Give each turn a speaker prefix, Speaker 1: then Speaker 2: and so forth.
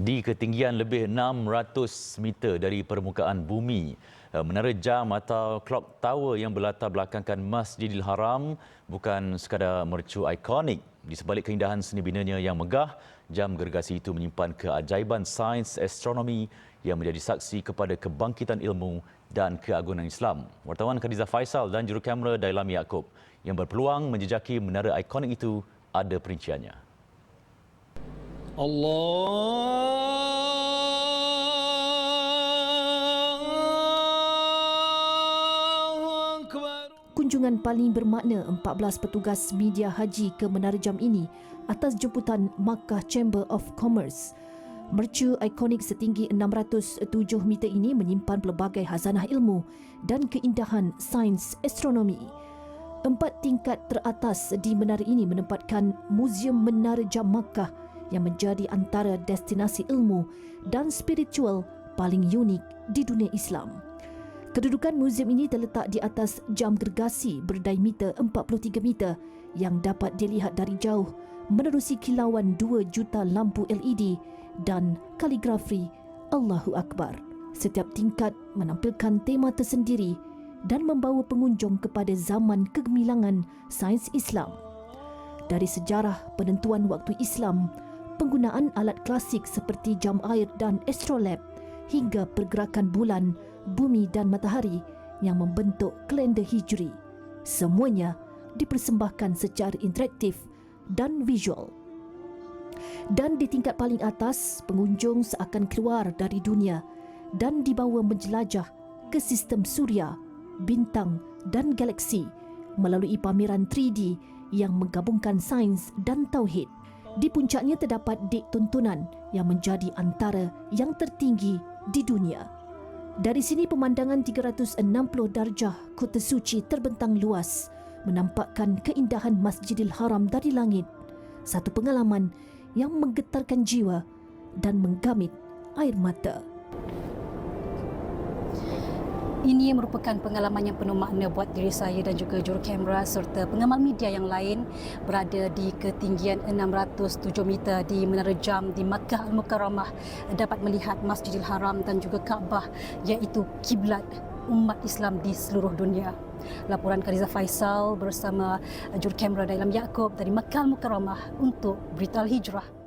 Speaker 1: Di ketinggian lebih 600 meter dari permukaan bumi, eh, menara jam atau clock tower yang berlatar belakangkan Masjidil Haram bukan sekadar mercu ikonik. Di sebalik keindahan seni binanya yang megah, jam gergasi itu menyimpan keajaiban sains astronomi yang menjadi saksi kepada kebangkitan ilmu dan keagungan Islam. Wartawan Khadijah Faisal dan jurukamera Dailam Yaakob yang berpeluang menjejaki menara ikonik itu ada perinciannya.
Speaker 2: Akbar.
Speaker 3: Kunjungan paling bermakna 14 petugas media haji ke Menara Jam ini atas jemputan Makkah Chamber of Commerce. Mercu ikonik setinggi 607 meter ini menyimpan pelbagai hazanah ilmu dan keindahan sains astronomi. Empat tingkat teratas di menara ini menempatkan Muzium Menara Jam Makkah yang menjadi antara destinasi ilmu dan spiritual paling unik di dunia Islam. Kedudukan muzium ini terletak di atas jam gergasi berdiameter 43 meter yang dapat dilihat dari jauh menerusi kilauan 2 juta lampu LED dan kaligrafi Allahu Akbar. Setiap tingkat menampilkan tema tersendiri dan membawa pengunjung kepada zaman kegemilangan sains Islam. Dari sejarah penentuan waktu Islam, penggunaan alat klasik seperti jam air dan astrolabe hingga pergerakan bulan, bumi dan matahari yang membentuk kalender hijri. Semuanya dipersembahkan secara interaktif dan visual. Dan di tingkat paling atas, pengunjung seakan keluar dari dunia dan dibawa menjelajah ke sistem suria, bintang dan galaksi melalui pameran 3D yang menggabungkan sains dan tauhid. Di puncaknya terdapat dek tontonan yang menjadi antara yang tertinggi di dunia. Dari sini pemandangan 360 darjah kota suci terbentang luas menampakkan keindahan Masjidil Haram dari langit. Satu pengalaman yang menggetarkan jiwa dan menggamit air mata.
Speaker 4: Ini merupakan pengalaman yang penuh makna buat diri saya dan juga juru kamera serta pengamal media yang lain berada di ketinggian 607 meter di Menara Jam di Makkah Al-Mukarramah dapat melihat Masjidil Haram dan juga Kaabah iaitu kiblat umat Islam di seluruh dunia. Laporan Kariza Faisal bersama juru kamera Dailam Yaakob dari Makkah Al-Mukarramah untuk Berita Al-Hijrah.